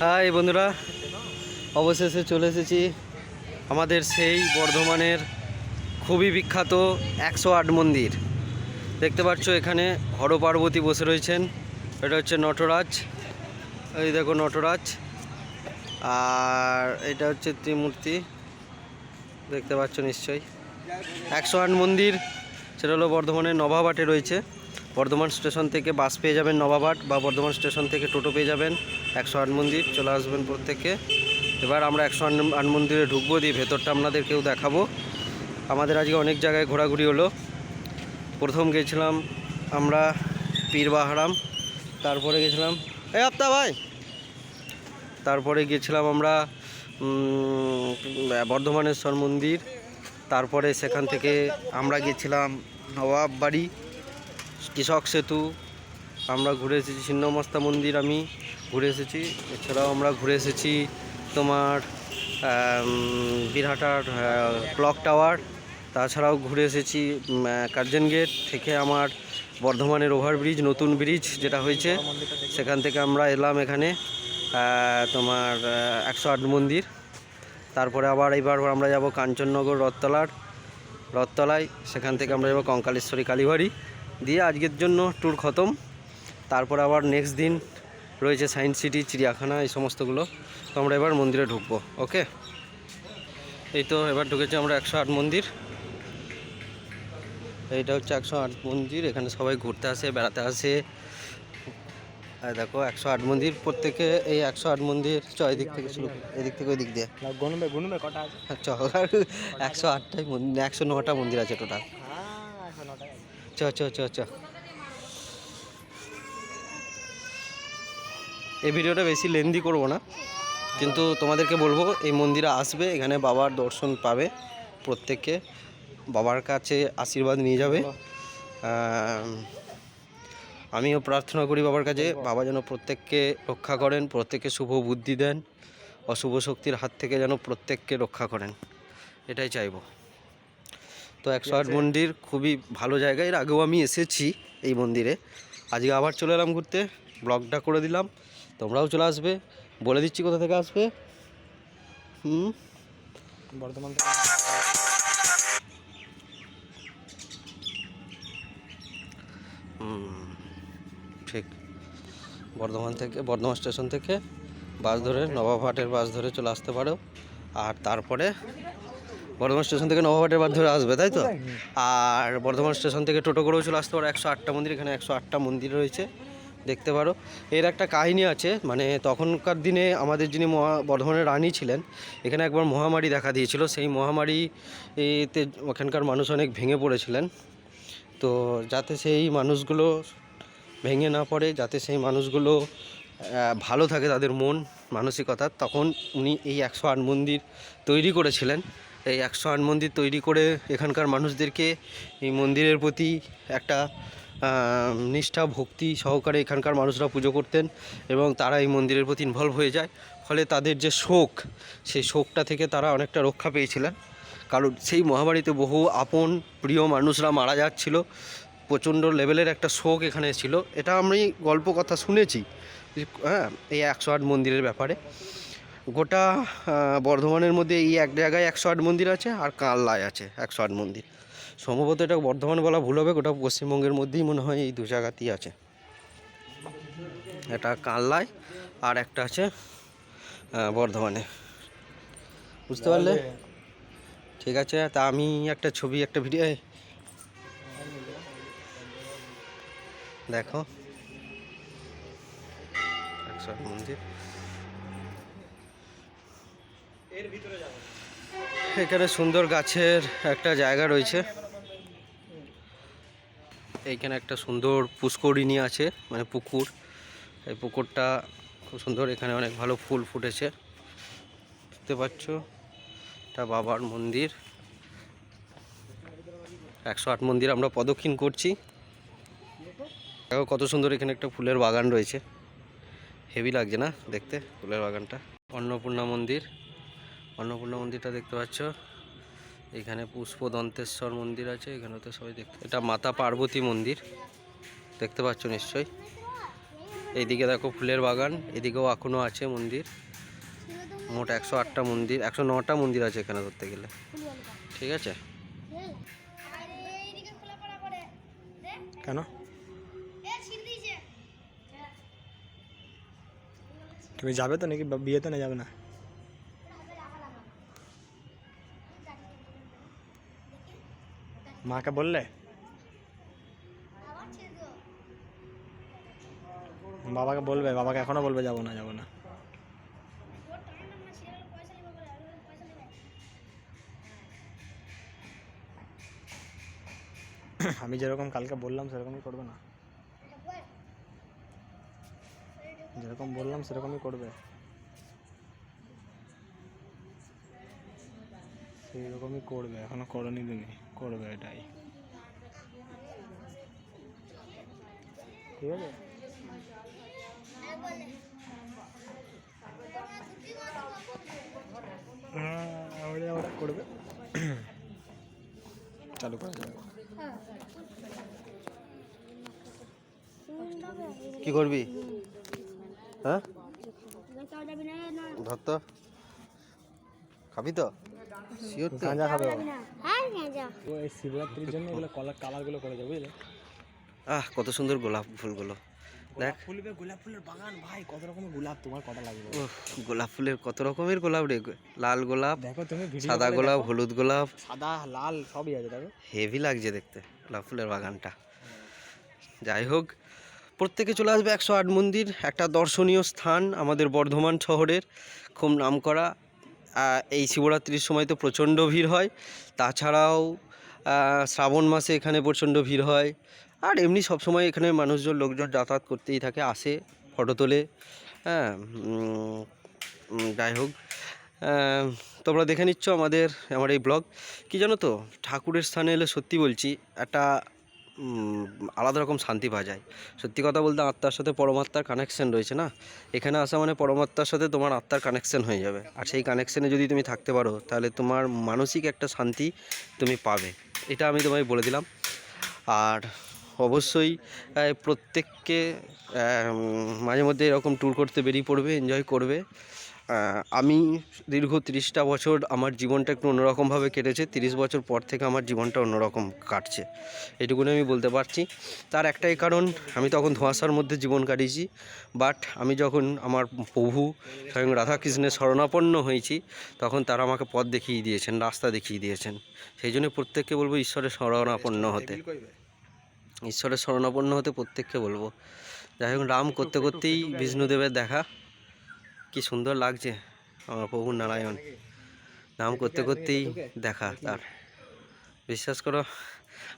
High বন্ধুরা, অবশেষে চলে এসেছি আমাদের সেই বর্ধমানের খুবই বিখ্যাত একশো আট মন্দির। দেখতে পাচ্ছ এখানে হর পার্বতী বসে রয়েছেন, এটা হচ্ছে নটরাজ, এই দেখো নটরাজ, আর এটা হচ্ছে ত্রিমূর্তি, দেখতে পাচ্ছ নিশ্চয়ই। একশো আট মন্দির, সেটা হলো বর্ধমানের নবাবহাটে রয়েছে। বর্ধমান স্টেশন থেকে বাস পেয়ে যাবেন নবাবহাট বা বর্ধমান স্টেশন থেকে টোটো পেয়ে যাবেন একশো আট মন্দির, চলে আসবেন প্রত্যেকে। এবার আমরা একশো আট মন্দিরে ঢুকবো, দিয়ে ভেতরটা আপনাদেরকেও দেখাবো। আমাদের আজকে অনেক জায়গায় ঘোরাঘুরি হলো। প্রথম গেছিলাম আমরা পীর বাহারাম, তারপরে গেছিলাম, এই আপ্তা ভাই! তারপরে গেছিলাম আমরা বর্ধমানেশ্বর মন্দির, তারপরে সেখান থেকে আমরা গেছিলাম নবাব বাড়ি কৃষক সেতু, আমরা ঘুরে এসেছি ছিন্নমস্তা মন্দির আমি ঘুরে এসেছি। এছাড়াও আমরা ঘুরে এসেছি তোমার বীরহাটার ক্লক টাওয়ার তাছাড়াও ঘুরে এসেছি কার্জন গেট থেকে আমার বর্ধমানের ওভারব্রিজ নতুন ব্রিজ যেটা হয়েছে, সেখান থেকে আমরা এলাম এখানে তোমার একশো আট মন্দির। তারপরে আবার এইবার আমরা যাব কাঞ্চননগর রথতলার, রথতলায়, সেখান থেকে আমরা যাব কঙ্কালেশ্বরী কালীবাড়ি। দিয়ে আজকের জন্য ট্যুর খতম। তারপর আবার নেক্সট দিন রয়েছে সায়েন্স সিটি চিড়িয়াখানা এই সমস্তগুলো। তো আমরা এবার মন্দিরে ঢুকবো ওকে এই তো এবার ঢুকেছি আমরা একশো আট মন্দির। এইটা হচ্ছে একশো আট মন্দির এখানে সবাই ঘুরতে আসে বেড়াতে আসে। আর দেখো একশো আট মন্দির প্রত্যেকে এই একশো আট মন্দির চ এদিক থেকে শুরু এদিক থেকে ওই দিক দিয়ে গুনবে গুনবে কটা আছে? চ একশো আটটাই মন্দির একশো নটা মন্দির আছে টোটাল হ্যাঁ এখন নটাই আছে চ চ চ চ এই ভিডিওটা বেশি লেন্দি করব না। কিন্তু তোমাদেরকে বলব, এই মন্দিরে আসবে, এখানে বাবার দর্শন পাবে, প্রত্যেককে বাবার কাছে আশীর্বাদ নিয়ে যাবে। আমিও প্রার্থনা করি বাবার কাছে, বাবা যেন প্রত্যেককে রক্ষা করেন, প্রত্যেককে শুভ বুদ্ধি দেন, অশুভ শক্তির হাত থেকে যেন প্রত্যেককে রক্ষা করেন। এটাই চাইব। তো একশো আট মন্দির খুবই ভালো জায়গা। এর আগেও আমি এসেছি এই মন্দিরে। আজকে আবার চলে এলাম ঘুরতে। ব্লগটা করে দিলাম। তোমরাও চলে আসবে। বলে দিচ্ছি কোথা থেকে আসবে। হুম। বর্ধমান ঠিক। বর্ধমান থেকে বর্ধমান স্টেশন থেকে বাস ধরে নবাবহাটের বাস ধরে চলে আসতে পারো। আর তারপরে বর্ধমান স্টেশন থেকে নবাবহাটের বাস ধরে আসবে তাই তো? আর বর্ধমান স্টেশন থেকে টোটো করেও চলে আসতে পারো একশো আটটা মন্দির এখানে একশো আটটা মন্দির রয়েছে দেখতে পারো। এর একটা কাহিনী আছে মানে তখনকার দিনে আমাদের যিনি মহা বর্ধমানের রানী ছিলেন এখানে একবার মহামারী দেখা দিয়েছিল সেই মহামারী এতে ওখানকার মানুষ অনেক ভেঙে পড়েছিলেন। তো যাতে সেই মানুষগুলো ভেঙে না পড়ে যাতে সেই মানুষগুলো ভালো থাকে তাদের মন মানসিকতা তখন উনি এই একশো আট মন্দির তৈরি করেছিলেন। এই একশো আট মন্দির তৈরি করে এখানকার মানুষদেরকে এই মন্দিরের প্রতি একটা নিষ্ঠা, ভক্তি সহকারে এখানকার মানুষরা পুজো করতেন এবং তারা এই মন্দিরের প্রতি ইনভলভ হয়ে যায়। ফলে তাদের যে শোক, সেই শোকটা থেকে তারা অনেকটা রক্ষা পেয়েছিলেন। কারণ সেই মহামারীতে বহু আপন, প্রিয় মানুষরা মারা যাচ্ছিল। প্রচণ্ড লেভেলের একটা শোক এখানে ছিল। এটা আমি গল্প কথা শুনেছি। হ্যাঁ এই একশো আট মন্দিরের ব্যাপারে। গোটা বর্ধমানের মধ্যে এই এক জায়গায় একশো আট মন্দির আছে আর কাল্লায় আছে একশো আট মন্দির। সম্ভবত এটা বর্ধমান বলা ভুল হবে, গোটা পশ্চিমবঙ্গের মধ্যেই মনে হয় এই দু জায়গাতেই আছে। এটা কাল্লায় আর একটা আছে বর্ধমানে। বুঝতে পারলে? ঠিক আছে, তা আমি একটা ছবি, একটা ভিডিও দেখো। একশো আট মন্দির। এখানে সুন্দর গাছের একটা জায়গা রয়েছে। এইখানে একটা সুন্দর পুষ্করিণী আছে মানে পুকুর। এই পুকুরটা খুব সুন্দর, এখানে অনেক ভালো ফুল ফুটেছে। দেখতে পাচ্ছ, এটা বাবার মন্দির। একশো আট মন্দির আমরা প্রদক্ষিণ করছি। দেখো কত সুন্দর এখানে একটা ফুলের বাগান রয়েছে। হেভি লাগছে না দেখতে ফুলের বাগানটা? অন্নপূর্ণা মন্দির। অন্নপূর্ণা মন্দিরটা দেখতে পাচ্ছ। এখানে পুষ্পদন্তেশ্বর মন্দির আছে এখানে তো সবাই দেখতে এটা মাতা পার্বতী মন্দির। দেখতে পাচ্ছ নিশ্চয়ই। এইদিকে দেখো ফুলের বাগান, এদিকেও এখনও আছে মন্দির। মোট একশো আটটা মন্দির, একশো নটা মন্দির আছে এখানে ধরতে গেলে। ঠিক আছে? কেন? তুমি যাবে তো নাকি? বিয়েতে না যাবে না? মাকে বললে? বাবাকে বলবে, বাবাকে এখনও বলবে যাব না যাব না। আমি যেরকম কালকে বললাম, সেরকমই করবে না। যেরকম বললাম, সেরকমই করবে। সেই রকমই করবে, এখনও করনি তুমি। করবে এটাই। ঠিক আছে? হ্যাঁ ওটা করবে। চালু করা যাবে। কি করবি? হ্যাঁ? ধর তো। খাবি তো? শিওর তো। গাঁজা খাবে। ও। হ্যাঁ, ও এই শিবরাত্রির জন্য এগুলো কলার কালারগুলো করেছে বুঝলে? আহ কত সুন্দর গোলাপ ফুলগুলো। দেখ। ফুলবে গোলাপ ফুলের বাগান ভাই কত রকমের গোলাপ তোমার কটা লাগবে? উফ, গোলাপ ফুলের কত রকমের গোলাপ রে লাল গোলাপ দেখো তুমি সাদা গোলাপ হলুদ গোলাপ। সাদা লাল সবই আছে দেখো। হেভি লাগছে দেখতে গোলাপ ফুলের বাগানটা। যাই হোক প্রত্যেকে চলে আসবে একশো আট মন্দির একটা দর্শনীয় স্থান আমাদের বর্ধমান শহরের খুব নামকরা। আহ, এই শিবরাত্রির সময় তো প্রচণ্ড ভিড় হয়। তাছাড়াও শ্রাবণ মাসে এখানে প্রচণ্ড ভিড় হয়। আর এমনি সবসময় এখানে মানুষজন, লোকজন যাতায়াত করতেই থাকে, আসে, ফটো তোলে। হ্যাঁ যাই হোক। তোমরা দেখে নিচ্ছ আমাদের, আমার এই ব্লগ। কি জানো তো, ঠাকুরের স্থানে এলে সত্যি বলছি, একটা আলাদা রকম শান্তি পাওয়া যায়। সত্যি কথা বলতে আত্মার সাথে পরমাত্মার কানেকশন রয়েছে না? এখানে আসা মানে পরমাত্মার সাথে তোমার আত্মার কানেকশন হয়ে যাবে। আর সেই কানেকশনে যদি তুমি থাকতে পারো, তাহলে তোমার মানসিক একটা শান্তি তুমি পাবে। এটা আমি তোমায় বলে দিলাম। আর অবশ্যই প্রত্যেককে মাঝে মধ্যে এরকম ট্যুর করতে বেরিয়ে পড়বে এনজয় করবে। আমি দীর্ঘ তিরিশটা বছর আমার জীবনটা একটু অন্যরকমভাবে কেটেছে। তিরিশ বছর পর থেকে আমার জীবনটা অন্যরকম কাটছে। এটুকুনি আমি বলতে পারছি। তার একটাই কারণ, আমি তখন ধোঁয়াশার মধ্যে জীবন কাটিয়েছি। বাট আমি যখন আমার প্রভু স্বয়ং রাধাকৃষ্ণের শরণাপন্ন হয়েছি, তখন তারা আমাকে পথ দেখিয়ে দিয়েছেন, রাস্তা দেখিয়ে দিয়েছেন। সেই জন্য প্রত্যেককে বলব ঈশ্বরের শরণাপন্ন হতে। ঈশ্বরের শরণাপন্ন হতে প্রত্যেককে বলব। যাই হোক, রাম করতে করতেই বিষ্ণুদেবের দেখা। কি সুন্দর লাগছে আমার প্রভু নারায়ণ। নাম করতে করতেই দেখা তার। বিশ্বাস করো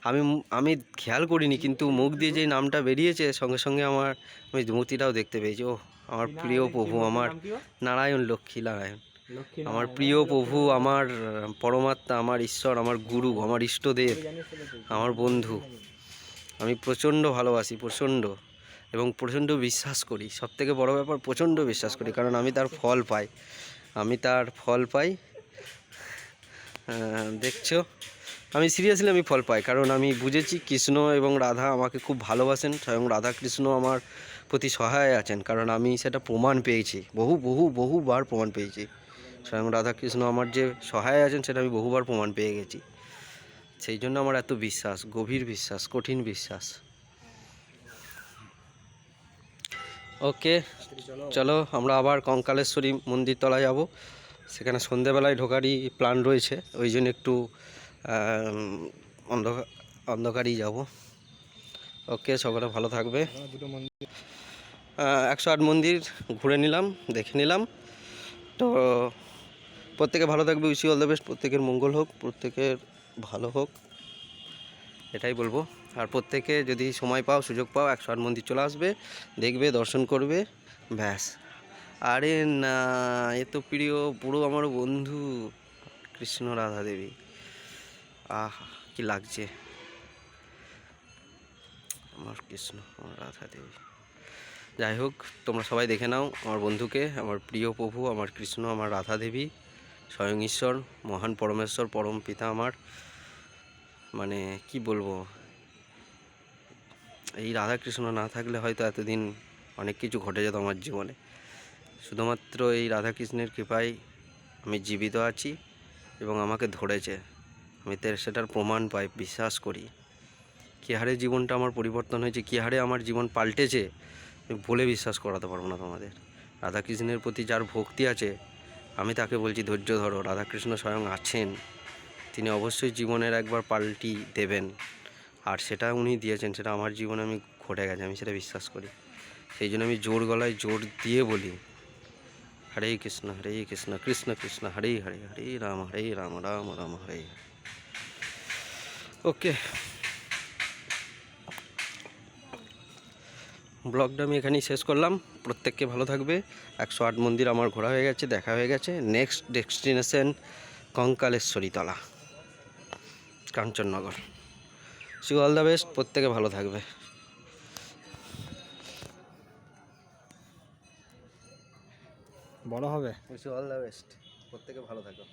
আমি আমি খেয়াল করিনি কিন্তু মুখ দিয়ে যে নামটা বেরিয়েছে সঙ্গে সঙ্গে আমার আমি মূর্তিটাও দেখতে পেয়েছি। ও আমার প্রিয় প্রভু আমার নারায়ণ লক্ষ্মী নারায়ণ। আমার প্রিয় প্রভু আমার পরমাত্মা আমার ঈশ্বর আমার গুরু আমার ইষ্টদেব আমার বন্ধু। আমি প্রচণ্ড ভালোবাসি প্রচণ্ড। এবং প্রচণ্ড বিশ্বাস করি। সব থেকে বড়ো ব্যাপার, প্রচণ্ড বিশ্বাস করি, কারণ আমি তার ফল পাই। আমি তার ফল পাই। দেখছ? আমি সিরিয়াসলি আমি ফল পাই, কারণ আমি বুঝেছি কৃষ্ণ এবং রাধা আমাকে খুব ভালোবাসেন, স্বয়ং রাধা কৃষ্ণ আমার প্রতি সহায় আছেন, কারণ আমি সেটা প্রমাণ পেয়েছি। বহু বহু, বহুবার প্রমাণ পেয়েছি। স্বয়ং রাধাকৃষ্ণ আমার যে সহায় আছেন, সেটা আমি বহুবার প্রমাণ পেয়ে গেছি। সেই জন্য আমার এত বিশ্বাস, গভীর বিশ্বাস, কঠিন বিশ্বাস। ওকে, চলো আমরা আবার কঙ্কালেশ্বরী মন্দির তলা যাব। সেখানে সন্ধেবেলায় ঢোকারই প্ল্যান রয়েছে, ওই জন্য একটু অন্ধকার অন্ধকারই যাব। ওকে, সকলে ভালো থাকবে। একশো আট মন্দির ঘুরে নিলাম, দেখে নিলাম। তো প্রত্যেকে ভালো থাকবে উইসি অল দ্য বেস্ট, প্রত্যেকের মঙ্গল হোক, প্রত্যেকের ভালো হোক, এটাই বলব। আর প্রত্যেকে যদি সময় পাও, সুযোগ পাও একশো আট মন্দির চলে আসবে, দেখবে, দর্শন করবে, ব্যাস। আরে না, এ তো প্রিয় পুরো আমার বন্ধু, কৃষ্ণ রাধা দেবী। আহ, কি লাগছে। আমার কৃষ্ণ আমার রাধা দেবী। যাই হোক, তোমরা সবাই দেখে নাও আমার বন্ধুকে, আমার প্রিয় প্রভু, আমার কৃষ্ণ, আমার রাধা দেবী, স্বয়ং ঈশ্বর, মহান পরমেশ্বর, পরম পিতা আমার। মানে কি বলব? এই রাধা কৃষ্ণ না থাকলে হয়তো এতদিন অনেক কিছু ঘটে যেত আমার জীবনে। শুধুমাত্র এই রাধাকৃষ্ণের কৃপায় আমি জীবিত আছি এবং আমাকে ধরেছে। আমি সেটার প্রমাণ পাই, বিশ্বাস করি। কী হারে জীবনটা আমার পরিবর্তন হয়েছে, কী হারে আমার জীবন পাল্টেছে, আমি বলে বিশ্বাস করাতে পারব না তোমাদের। রাধাকৃষ্ণের প্রতি যার ভক্তি আছে, আমি তাকে বলছি, ধৈর্য ধরো, রাধাকৃষ্ণ স্বয়ং আছেন। তিনি অবশ্যই জীবনের একবার পাল্টি দেবেন। আর সেটা উনি দিয়েছেন, সেটা আমার জীবনে আমি ঘটে গেছে, আমি সেটা বিশ্বাস করি। সেই জন্য আমি জোর গলায় জোর দিয়ে বলি, হরে কৃষ্ণ হরে কৃষ্ণ কৃষ্ণ কৃষ্ণ, হরে হরে হরে রাম হরে রাম রাম রাম, হরে হরে। ওকে। ব্লগটা আমি এখানেই শেষ করলাম। প্রত্যেককে ভালো থাকবে। একশো আট মন্দির আমার ঘোরা হয়ে গেছে, দেখা হয়ে গেছে। নেক্সট ডেস্টিনেশন কঙ্কালেশ্বরী তলা Kanchannagar. See all the best প্রত্যেকে ভালো থাকবে। বড় হবে? সি অল দ্য বেস্ট প্রত্যেকে ভালো থাকো।